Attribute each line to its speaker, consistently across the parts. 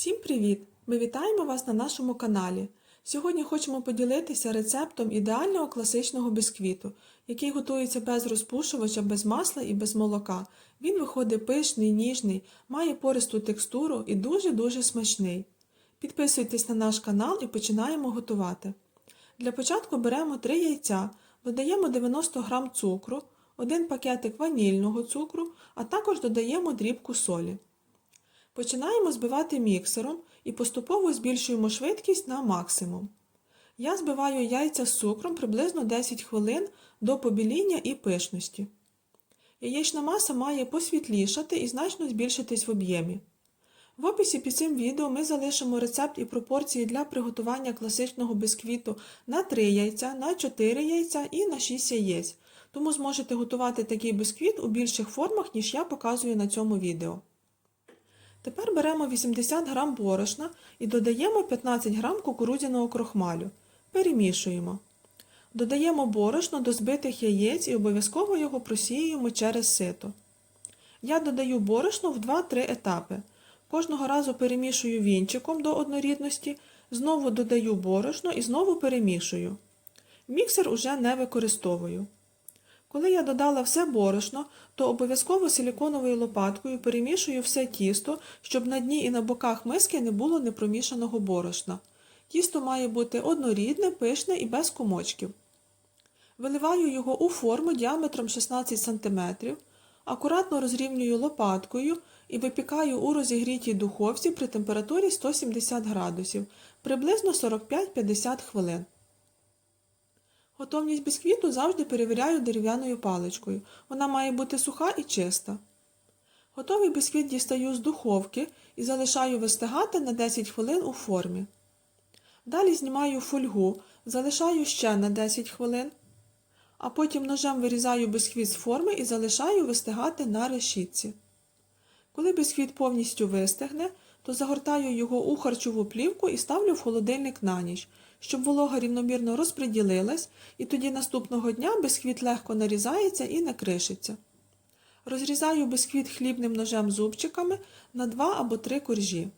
Speaker 1: Всім привіт! Ми вітаємо вас на нашому каналі. Сьогодні хочемо поділитися рецептом ідеального класичного бісквіту, який готується без розпушувача, без масла і без молока. Він виходить пишний, ніжний, має пористу текстуру і дуже-дуже смачний. Підписуйтесь на наш канал і починаємо готувати. Для початку беремо 3 яйця, додаємо 90 г цукру, 1 пакетик ванільного цукру, а також додаємо дрібку солі. Починаємо збивати міксером і поступово збільшуємо швидкість на максимум. Я збиваю яйця з цукром приблизно 10 хвилин до побіління і пишності. Яєчна маса має посвітлішати і значно збільшитись в об'ємі. В описі під цим відео ми залишимо рецепт і пропорції для приготування класичного бисквіту на 3 яйця, на 4 яйця і на 6 яєць, тому зможете готувати такий бисквіт у більших формах, ніж я показую на цьому відео. Тепер беремо 80 г борошна і додаємо 15 г кукурудзяного крохмалю. Перемішуємо. Додаємо борошно до збитих яєць і обов'язково його просіюємо через сито. Я додаю борошно в 2-3 етапи. Кожного разу перемішую вінчиком до однорідності, знову додаю борошно і знову перемішую. Міксер уже не використовую. Коли я додала все борошно, то обов'язково силіконовою лопаткою перемішую все тісто, щоб на дні і на боках миски не було непромішаного борошна. Тісто має бути однорідне, пишне і без комочків. Виливаю його у форму діаметром 16 см, акуратно розрівнюю лопаткою і випікаю у розігрітій духовці при температурі 170 градусів приблизно 45-50 хвилин. Готовність бісквіту завжди перевіряю дерев'яною паличкою. Вона має бути суха і чиста. Готовий бісквіт дістаю з духовки і залишаю вистигати на 10 хвилин у формі. Далі знімаю фольгу, залишаю ще на 10 хвилин, а потім ножем вирізаю бісквіт з форми і залишаю вистигати на решітці. Коли бісквіт повністю вистигне, то загортаю його у харчову плівку і ставлю в холодильник на ніч, щоб волога рівномірно розподілилась, і тоді наступного дня бісквіт легко нарізається і не кришиться. Розрізаю бісквіт хлібним ножем зубчиками на 2 або 3 коржі.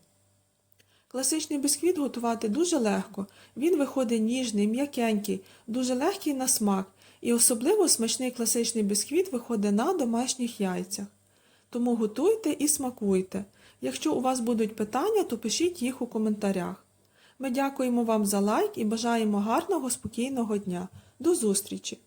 Speaker 1: Класичний бісквіт готувати дуже легко. Він виходить ніжний, м'якенький, дуже легкий на смак, і особливо смачний класичний бісквіт виходить на домашніх яйцях. Тому готуйте і смакуйте. Якщо у вас будуть питання, то пишіть їх у коментарях. Ми дякуємо вам за лайк і бажаємо гарного, спокійного дня. До зустрічі!